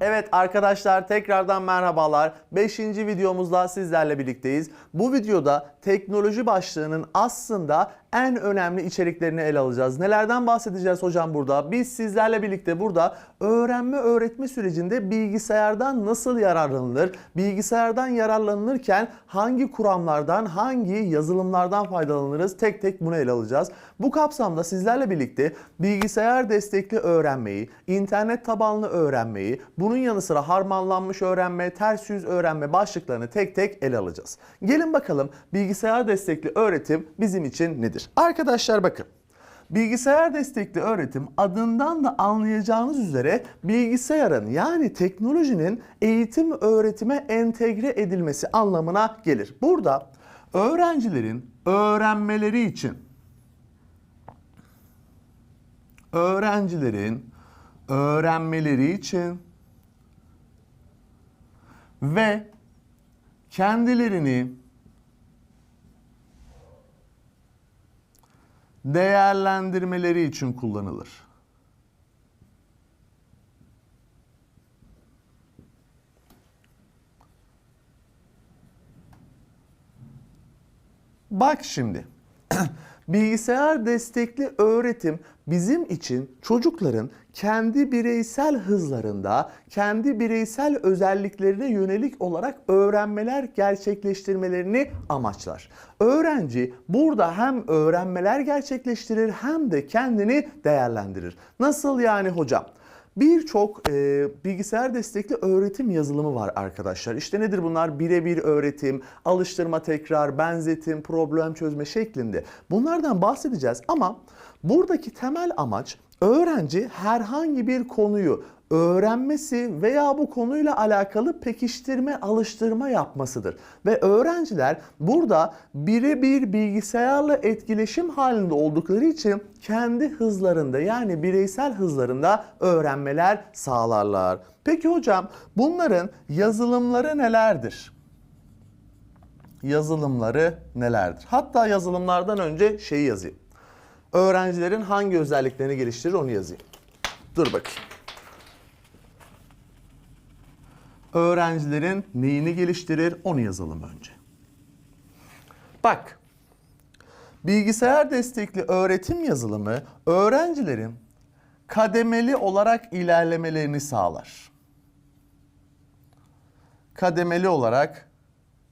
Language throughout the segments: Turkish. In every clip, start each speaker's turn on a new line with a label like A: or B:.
A: Evet arkadaşlar tekrardan merhabalar. 5. videomuzda sizlerle birlikteyiz. Bu videoda teknoloji başlığının aslında en önemli içeriklerini ele alacağız. Nelerden bahsedeceğiz hocam burada? Biz sizlerle birlikte burada öğrenme öğretme sürecinde bilgisayardan nasıl yararlanılır? Bilgisayardan yararlanılırken hangi kuramlardan, hangi yazılımlardan faydalanırız? Tek tek bunu ele alacağız. Bu kapsamda sizlerle birlikte bilgisayar destekli öğrenmeyi, internet tabanlı öğrenmeyi, bunun yanı sıra harmanlanmış öğrenme, ters yüz öğrenme başlıklarını tek tek ele alacağız. Gelin bakalım bilgisayar destekli öğretim bizim için nedir? Arkadaşlar bakın. Bilgisayar destekli öğretim adından da anlayacağınız üzere bilgisayarın yani teknolojinin eğitim öğretime entegre edilmesi anlamına gelir. Burada öğrencilerin öğrenmeleri için öğrencilerin öğrenmeleri için ve kendilerini değerlendirmeleri için kullanılır. Bak şimdi. Bilgisayar destekli öğretim bizim için çocukların kendi bireysel hızlarında, kendi bireysel özelliklerine yönelik olarak öğrenmeler gerçekleştirmelerini amaçlar. Öğrenci burada hem öğrenmeler gerçekleştirir hem de kendini değerlendirir. Nasıl yani hocam? Birçok e, bilgisayar destekli öğretim yazılımı var arkadaşlar. İşte nedir bunlar? Birebir öğretim, alıştırma tekrar, benzetim, problem çözme şeklinde. Bunlardan bahsedeceğiz ama buradaki temel amaç öğrenci herhangi bir konuyu öğrenmesi veya bu konuyla alakalı pekiştirme, alıştırma yapmasıdır. Ve öğrenciler burada birebir bilgisayarla etkileşim halinde oldukları için kendi hızlarında yani bireysel hızlarında öğrenmeler sağlarlar. Peki hocam bunların yazılımları nelerdir? Yazılımları nelerdir? Hatta yazılımlardan önce şeyi yazayım. Öğrencilerin hangi özelliklerini geliştirir onu yazayım. Dur bakayım. Öğrencilerin neyini geliştirir onu yazalım önce. Bak, bilgisayar destekli öğretim yazılımı öğrencilerin kademeli olarak ilerlemelerini sağlar. Kademeli olarak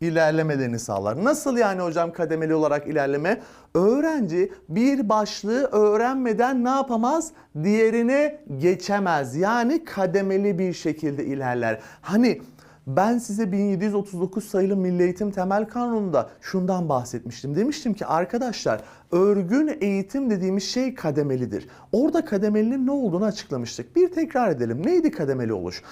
A: ilerlemelerini sağlar. Nasıl yani hocam kademeli olarak ilerleme? Öğrenci bir başlığı öğrenmeden ne yapamaz? Diğerine geçemez. Yani kademeli bir şekilde ilerler. Hani ben size 1739 sayılı Milli Eğitim Temel Kanunu'nda şundan bahsetmiştim. Demiştim ki arkadaşlar örgün eğitim dediğimiz şey kademelidir. Orada kademelinin ne olduğunu açıklamıştık. Bir tekrar edelim. Neydi kademeli oluş?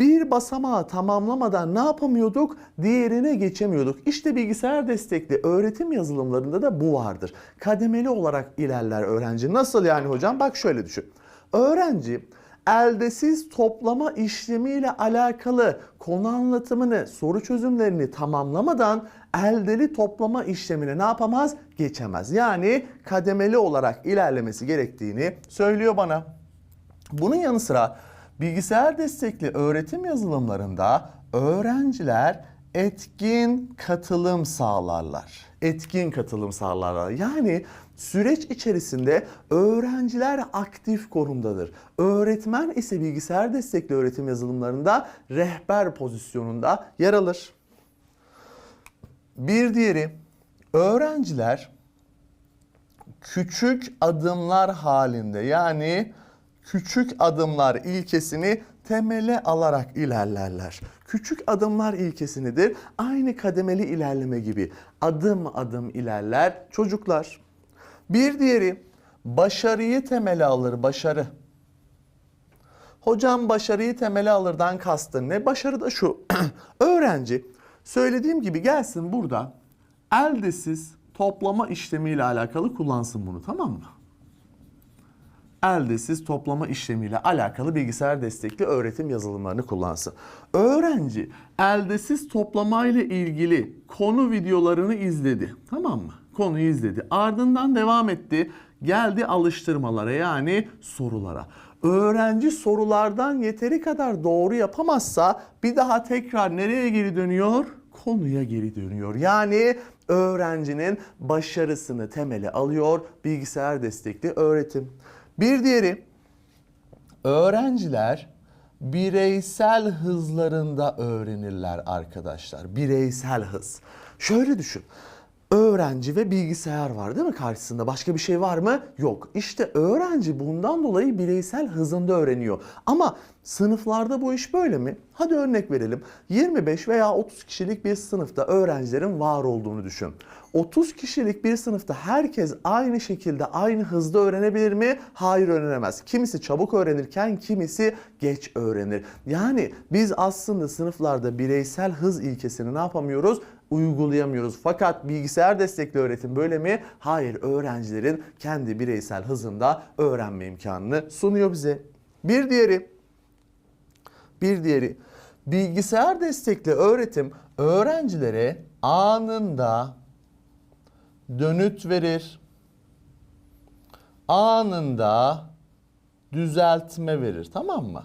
A: Bir basamağı tamamlamadan ne yapamıyorduk? Diğerine geçemiyorduk. İşte bilgisayar destekli öğretim yazılımlarında da bu vardır. Kademeli olarak ilerler öğrenci. Nasıl yani hocam? Bak şöyle düşün. Öğrenci eldesiz toplama işlemiyle alakalı konu anlatımını, soru çözümlerini tamamlamadan eldeli toplama işlemine ne yapamaz? Geçemez. Yani kademeli olarak ilerlemesi gerektiğini söylüyor bana. Bunun yanı sıra bilgisayar destekli öğretim yazılımlarında öğrenciler etkin katılım sağlarlar. Etkin katılım sağlarlar. Yani süreç içerisinde öğrenciler aktif konumdadır. Öğretmen ise bilgisayar destekli öğretim yazılımlarında rehber pozisyonunda yer alır. Bir diğeri öğrenciler küçük adımlar halinde yani küçük adımlar ilkesini temele alarak ilerlerler. Küçük adımlar ilkesi nedir? Aynı kademeli ilerleme gibi adım adım ilerler çocuklar. Bir diğeri başarıyı temele alır, başarı. Hocam başarıyı temele alırdan kastın ne? Başarı da şu. Öğrenci söylediğim gibi gelsin burada eldesiz toplama işlemiyle alakalı kullansın bunu tamam mı? Eldesiz toplama işlemiyle alakalı bilgisayar destekli öğretim yazılımlarını kullansın. Öğrenci eldesiz toplama ile ilgili konu videolarını izledi. Tamam mı? Konuyu izledi. Ardından devam etti. Geldi alıştırmalara yani sorulara. öğrenci sorulardan yeteri kadar doğru yapamazsa bir daha tekrar nereye geri dönüyor? Konuya geri dönüyor. Yani öğrencinin başarısını temele alıyor bilgisayar destekli öğretim. Bir diğeri öğrenciler bireysel hızlarında öğrenirler arkadaşlar. Bireysel hız. Şöyle düşün. Öğrenci ve bilgisayar var değil mi karşısında? Başka bir şey var mı? Yok. İşte öğrenci bundan dolayı bireysel hızında öğreniyor. Ama sınıflarda bu iş böyle mi? Hadi örnek verelim. 25 veya 30 kişilik bir sınıfta öğrencilerin var olduğunu düşün. 30 kişilik bir sınıfta herkes aynı şekilde aynı hızda öğrenebilir mi? Hayır öğrenemez. Kimisi çabuk öğrenirken kimisi geç öğrenir. Yani biz aslında sınıflarda bireysel hız ilkesini ne yapamıyoruz? Uygulayamıyoruz. Fakat bilgisayar destekli öğretim böyle mi? Hayır, öğrencilerin kendi bireysel hızında öğrenme imkanını sunuyor bize. Bir diğeri bir diğeri bilgisayar destekli öğretim öğrencilere anında dönüt verir. Anında düzeltme verir. Tamam mı?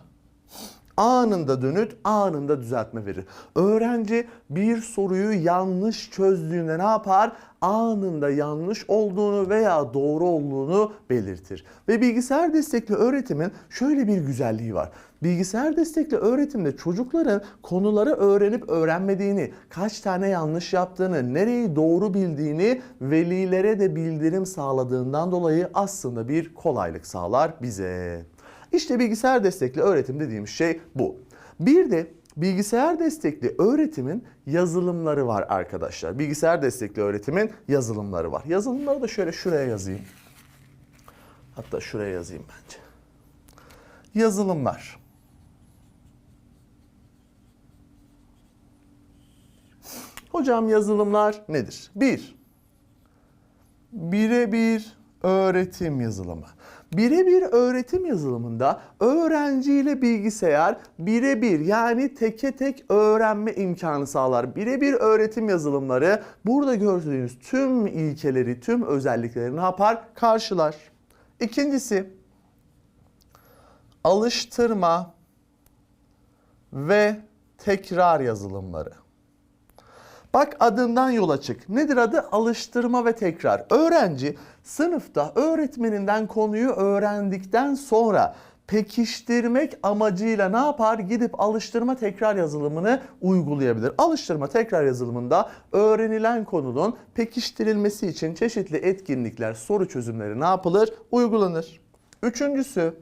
A: Anında dönüt, anında düzeltme verir. Öğrenci bir soruyu yanlış çözdüğünde ne yapar? Anında yanlış olduğunu veya doğru olduğunu belirtir. Ve bilgisayar destekli öğretimin şöyle bir güzelliği var. Bilgisayar destekli öğretimde çocukların konuları öğrenip öğrenmediğini, kaç tane yanlış yaptığını, nereyi doğru bildiğini velilere de bildirim sağladığından dolayı aslında bir kolaylık sağlar bize. İşte bilgisayar destekli öğretim dediğimiz şey bu. Bir de bilgisayar destekli öğretimin yazılımları var arkadaşlar. Bilgisayar destekli öğretimin yazılımları var. Yazılımları da şöyle şuraya yazayım. Hatta şuraya yazayım bence. Yazılımlar. Hocam yazılımlar nedir? Bir, birebir öğretim yazılımı. Birebir öğretim yazılımında öğrenciyle bilgisayar birebir yani teke tek öğrenme imkanı sağlar. Birebir öğretim yazılımları burada gördüğünüz tüm ilkeleri, tüm özellikleri ne yapar? Karşılar. İkincisi alıştırma ve tekrar yazılımları. Bak adından yola çık. Nedir adı? Alıştırma ve tekrar. Öğrenci sınıfta öğretmeninden konuyu öğrendikten sonra pekiştirmek amacıyla ne yapar? Gidip alıştırma tekrar yazılımını uygulayabilir. Alıştırma tekrar yazılımında öğrenilen konunun pekiştirilmesi için çeşitli etkinlikler, soru çözümleri ne yapılır? Uygulanır. Üçüncüsü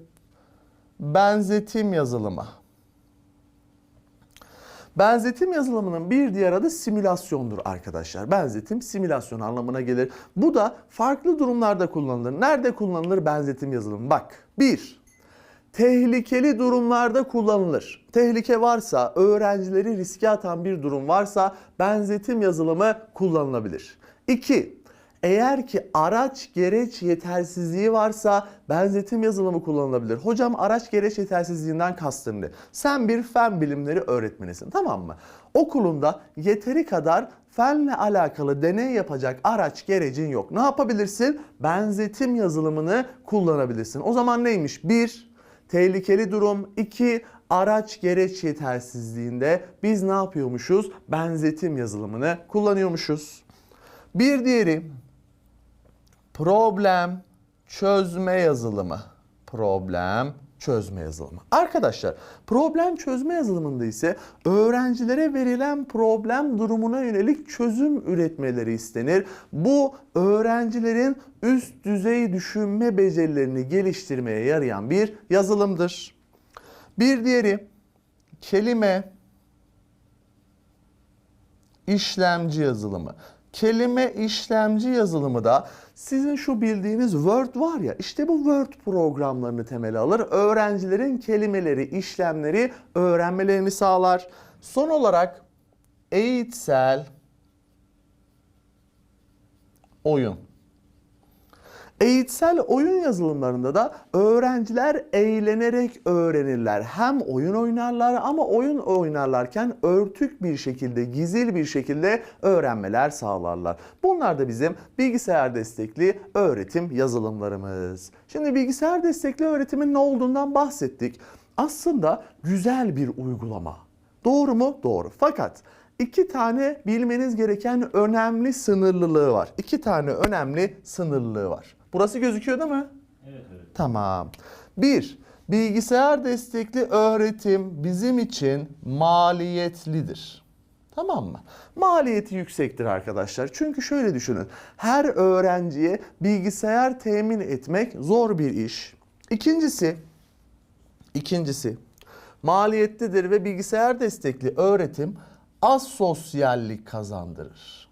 A: benzetim yazılımı. Benzetim yazılımının bir diğer adı simülasyondur arkadaşlar. Benzetim simülasyon anlamına gelir. Bu da farklı durumlarda kullanılır. Nerede kullanılır benzetim yazılımı? Bak. Bir, tehlikeli durumlarda kullanılır. Tehlike varsa, öğrencileri riske atan bir durum varsa benzetim yazılımı kullanılabilir. İki, eğer ki araç gereç yetersizliği varsa benzetim yazılımı kullanılabilir. Hocam araç gereç yetersizliğinden kastın ne? Sen bir fen bilimleri öğretmenisin tamam mı? Okulunda yeteri kadar fenle alakalı deney yapacak araç gerecin yok. Ne yapabilirsin? Benzetim yazılımını kullanabilirsin. O zaman neymiş? Bir, tehlikeli durum. iki araç gereç yetersizliğinde biz ne yapıyormuşuz? Benzetim yazılımını kullanıyormuşuz. Bir diğeri problem çözme yazılımı. Problem çözme yazılımı. Arkadaşlar problem çözme yazılımında ise öğrencilere verilen problem durumuna yönelik çözüm üretmeleri istenir. Bu öğrencilerin üst düzey düşünme becerilerini geliştirmeye yarayan bir yazılımdır. Bir diğeri kelime işlemci yazılımı. Kelime işlemci yazılımı da sizin şu bildiğiniz Word var ya işte bu Word programlarını temel alır. Öğrencilerin kelimeleri, işlemleri öğrenmelerini sağlar. Son olarak eğitsel oyun. Eğitsel oyun yazılımlarında da öğrenciler eğlenerek öğrenirler. Hem oyun oynarlar ama oyun oynarlarken örtük bir şekilde, gizli bir şekilde öğrenmeler sağlarlar. Bunlar da bizim bilgisayar destekli öğretim yazılımlarımız. Şimdi bilgisayar destekli öğretimin ne olduğundan bahsettik. Aslında güzel bir uygulama. Doğru mu? Doğru. Fakat iki tane bilmeniz gereken önemli sınırlılığı var. İki tane önemli sınırlılığı var. Burası gözüküyor değil mi?
B: Evet evet.
A: Tamam. Bir, bilgisayar destekli öğretim bizim için maliyetlidir. Tamam mı? Maliyeti yüksektir arkadaşlar. Çünkü şöyle düşünün. Her öğrenciye bilgisayar temin etmek zor bir iş. İkincisi, ikincisi maliyetlidir ve bilgisayar destekli öğretim asosyallik kazandırır.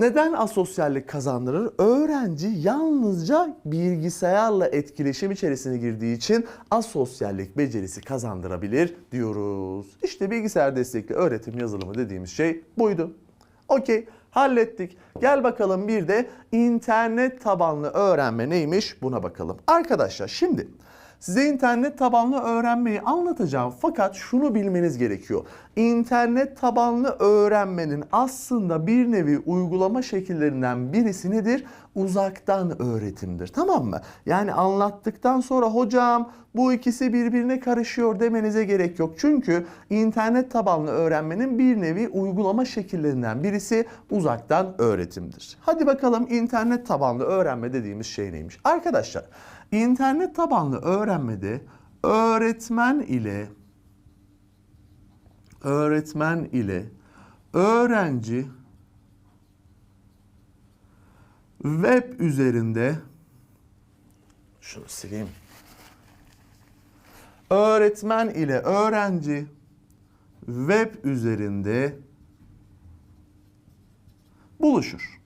A: Neden asosyallik kazandırır? Öğrenci yalnızca bilgisayarla etkileşim içerisine girdiği için asosyallik becerisi kazandırabilir diyoruz. İşte bilgisayar destekli öğretim yazılımı dediğimiz şey buydu. Okey hallettik. Gel bakalım bir de internet tabanlı öğrenme neymiş buna bakalım. Arkadaşlar şimdi Size internet tabanlı öğrenmeyi anlatacağım fakat şunu bilmeniz gerekiyor. İnternet tabanlı öğrenmenin aslında bir nevi uygulama şekillerinden birisi nedir? Uzaktan öğretimdir. Tamam mı? Yani anlattıktan sonra hocam bu ikisi birbirine karışıyor demenize gerek yok. Çünkü internet tabanlı öğrenmenin bir nevi uygulama şekillerinden birisi uzaktan öğretimdir. Hadi bakalım internet tabanlı öğrenme dediğimiz şey neymiş? Arkadaşlar İnternet tabanlı öğrenmede öğretmen ile öğretmen ile öğrenci web üzerinde şunu sileyim. Öğretmen ile öğrenci web üzerinde buluşur.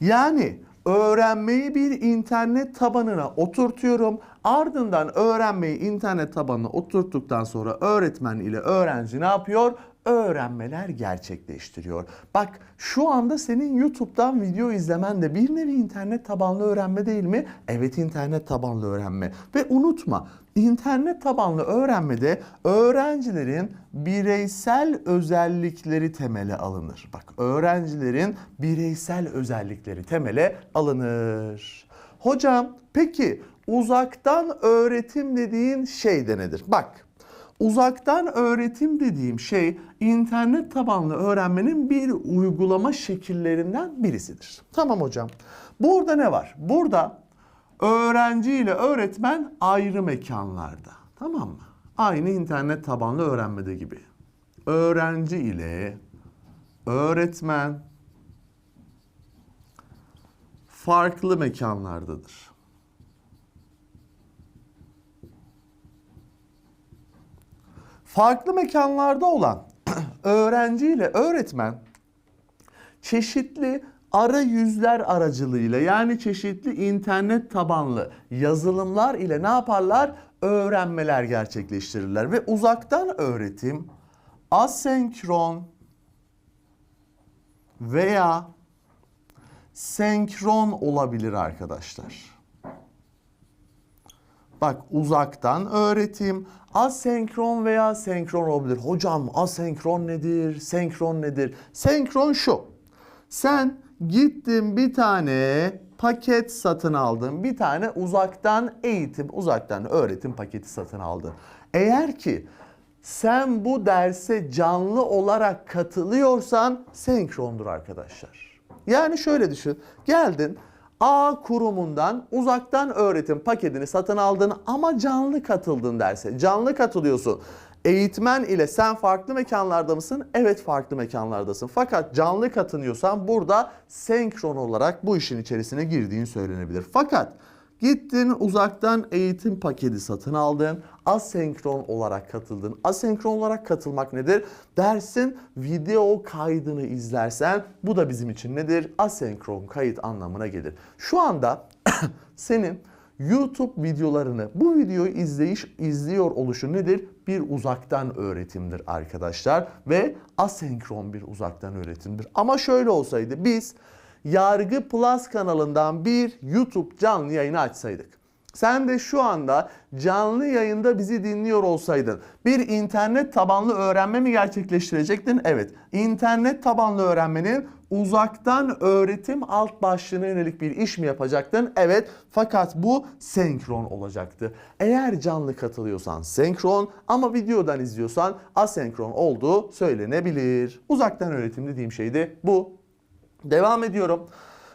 A: Yani öğrenmeyi bir internet tabanına oturtuyorum. Ardından öğrenmeyi internet tabanına oturttuktan sonra öğretmen ile öğrenci ne yapıyor? Öğrenmeler gerçekleştiriyor. Bak şu anda senin YouTube'dan video izlemen de bir nevi internet tabanlı öğrenme değil mi? Evet internet tabanlı öğrenme. Ve unutma internet tabanlı öğrenmede öğrencilerin bireysel özellikleri temele alınır. Bak öğrencilerin bireysel özellikleri temele alınır. Hocam peki uzaktan öğretim dediğin şey de nedir? Bak uzaktan öğretim dediğim şey internet tabanlı öğrenmenin bir uygulama şekillerinden birisidir. Tamam hocam. Burada ne var? Burada öğrenci ile öğretmen ayrı mekanlarda. Tamam mı? Aynı internet tabanlı öğrenmede gibi. Öğrenci ile öğretmen farklı mekanlardadır. Farklı mekanlarda olan öğrenci ile öğretmen çeşitli arayüzler aracılığıyla yani çeşitli internet tabanlı yazılımlar ile ne yaparlar? Öğrenmeler gerçekleştirirler ve uzaktan öğretim asenkron veya senkron olabilir arkadaşlar. Bak uzaktan öğretim asenkron veya senkron olabilir. Hocam asenkron nedir? Senkron nedir? Senkron şu. Sen gittin bir tane paket satın aldın. Bir tane uzaktan eğitim, uzaktan öğretim paketi satın aldın. Eğer ki sen bu derse canlı olarak katılıyorsan senkrondur arkadaşlar. Yani şöyle düşün. Geldin A kurumundan uzaktan öğretim paketini satın aldın ama canlı katıldın derse. Canlı katılıyorsun. Eğitmen ile sen farklı mekanlarda mısın? Evet farklı mekanlardasın. Fakat canlı katılıyorsan burada senkron olarak bu işin içerisine girdiğin söylenebilir. Fakat Gittin uzaktan eğitim paketi satın aldın. Asenkron olarak katıldın. Asenkron olarak katılmak nedir? Dersin video kaydını izlersen bu da bizim için nedir? Asenkron kayıt anlamına gelir. Şu anda senin YouTube videolarını, bu videoyu izleyiş izliyor oluşu nedir? Bir uzaktan öğretimdir arkadaşlar ve asenkron bir uzaktan öğretimdir. Ama şöyle olsaydı biz Yargı Plus kanalından bir YouTube canlı yayını açsaydık. Sen de şu anda canlı yayında bizi dinliyor olsaydın bir internet tabanlı öğrenme mi gerçekleştirecektin? Evet. İnternet tabanlı öğrenmenin uzaktan öğretim alt başlığına yönelik bir iş mi yapacaktın? Evet. Fakat bu senkron olacaktı. Eğer canlı katılıyorsan senkron ama videodan izliyorsan asenkron olduğu söylenebilir. Uzaktan öğretim dediğim şey de bu. Devam ediyorum.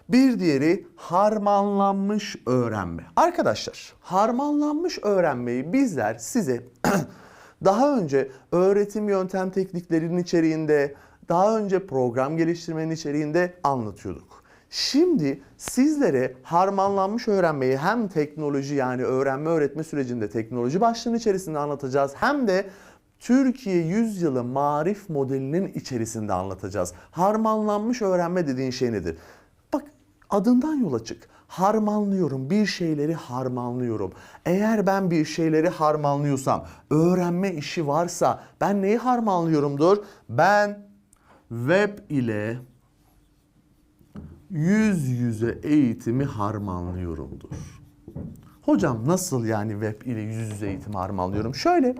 A: Bir diğeri harmanlanmış öğrenme. Arkadaşlar harmanlanmış öğrenmeyi bizler size daha önce öğretim yöntem tekniklerinin içeriğinde, daha önce program geliştirmenin içeriğinde anlatıyorduk. Şimdi sizlere harmanlanmış öğrenmeyi hem teknoloji yani öğrenme öğretme sürecinde teknoloji başlığının içerisinde anlatacağız hem de Türkiye Yüzyılı Marif modelinin içerisinde anlatacağız. Harmanlanmış öğrenme dediğin şey nedir? Bak adından yola çık. Harmanlıyorum, bir şeyleri harmanlıyorum. Eğer ben bir şeyleri harmanlıyorsam, öğrenme işi varsa ben neyi harmanlıyorumdur? Ben web ile yüz yüze eğitimi harmanlıyorumdur. Hocam nasıl yani web ile yüz yüze eğitimi harmanlıyorum? Şöyle,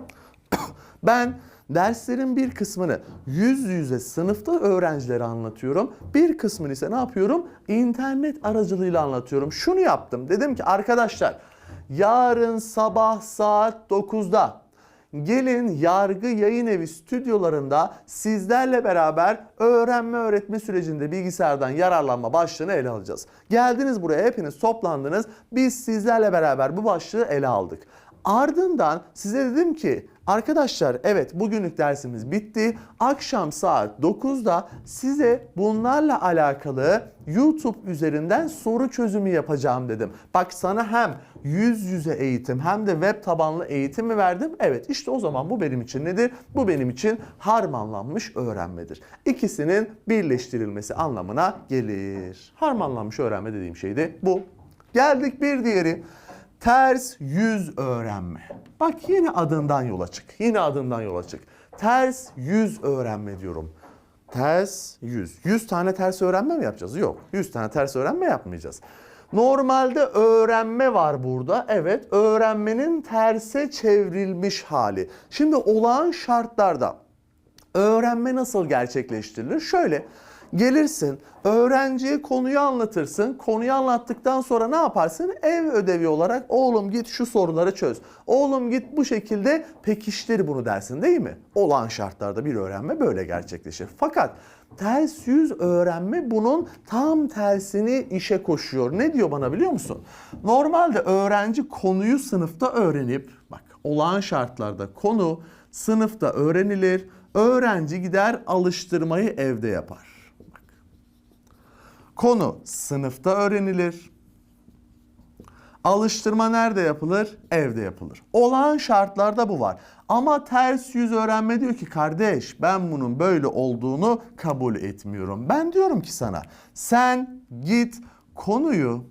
A: ben derslerin bir kısmını yüz yüze sınıfta öğrencilere anlatıyorum. Bir kısmını ise ne yapıyorum? İnternet aracılığıyla anlatıyorum. Şunu yaptım. Dedim ki arkadaşlar yarın sabah saat 9'da Gelin Yargı Yayın Evi stüdyolarında sizlerle beraber öğrenme öğretme sürecinde bilgisayardan yararlanma başlığını ele alacağız. Geldiniz buraya hepiniz toplandınız. Biz sizlerle beraber bu başlığı ele aldık. Ardından size dedim ki arkadaşlar evet bugünlük dersimiz bitti. Akşam saat 9'da size bunlarla alakalı YouTube üzerinden soru çözümü yapacağım dedim. Bak sana hem yüz yüze eğitim hem de web tabanlı eğitim mi verdim? Evet işte o zaman bu benim için nedir? Bu benim için harmanlanmış öğrenmedir. İkisinin birleştirilmesi anlamına gelir. Harmanlanmış öğrenme dediğim şey de bu. Geldik bir diğeri. Ters yüz öğrenme. Bak yine adından yola çık. Yine adından yola çık. Ters yüz öğrenme diyorum. Ters yüz. 100 tane ters öğrenme mi yapacağız? Yok. 100 tane ters öğrenme yapmayacağız. Normalde öğrenme var burada. Evet, öğrenmenin terse çevrilmiş hali. Şimdi olağan şartlarda öğrenme nasıl gerçekleştirilir? Şöyle gelirsin, öğrenciye konuyu anlatırsın. Konuyu anlattıktan sonra ne yaparsın? Ev ödevi olarak oğlum git şu soruları çöz. Oğlum git bu şekilde pekiştir bunu dersin değil mi? Olağan şartlarda bir öğrenme böyle gerçekleşir. Fakat ters yüz öğrenme bunun tam tersini işe koşuyor. Ne diyor bana biliyor musun? Normalde öğrenci konuyu sınıfta öğrenip bak olağan şartlarda konu sınıfta öğrenilir. Öğrenci gider alıştırmayı evde yapar. Konu sınıfta öğrenilir. Alıştırma nerede yapılır? Evde yapılır. Olağan şartlarda bu var. Ama ters yüz öğrenme diyor ki kardeş ben bunun böyle olduğunu kabul etmiyorum. Ben diyorum ki sana sen git konuyu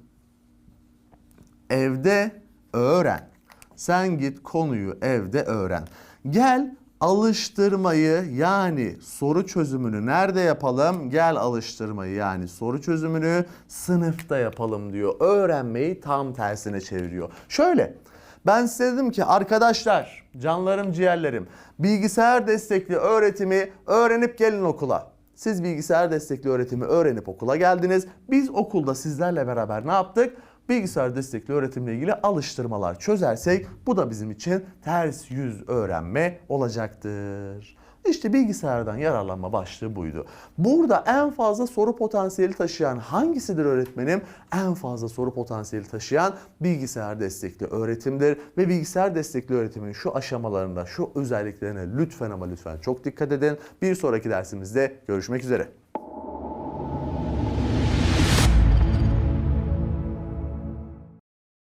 A: evde öğren. Sen git konuyu evde öğren. Gel alıştırmayı yani soru çözümünü nerede yapalım? Gel alıştırmayı yani soru çözümünü sınıfta yapalım diyor. Öğrenmeyi tam tersine çeviriyor. Şöyle ben size dedim ki arkadaşlar canlarım ciğerlerim bilgisayar destekli öğretimi öğrenip gelin okula. Siz bilgisayar destekli öğretimi öğrenip okula geldiniz. Biz okulda sizlerle beraber ne yaptık? Bilgisayar destekli öğretimle ilgili alıştırmalar çözersek bu da bizim için ters yüz öğrenme olacaktır. İşte bilgisayardan yararlanma başlığı buydu. Burada en fazla soru potansiyeli taşıyan hangisidir öğretmenim? En fazla soru potansiyeli taşıyan bilgisayar destekli öğretimdir. Ve bilgisayar destekli öğretimin şu aşamalarında, şu özelliklerine lütfen ama lütfen çok dikkat edin. Bir sonraki dersimizde görüşmek üzere.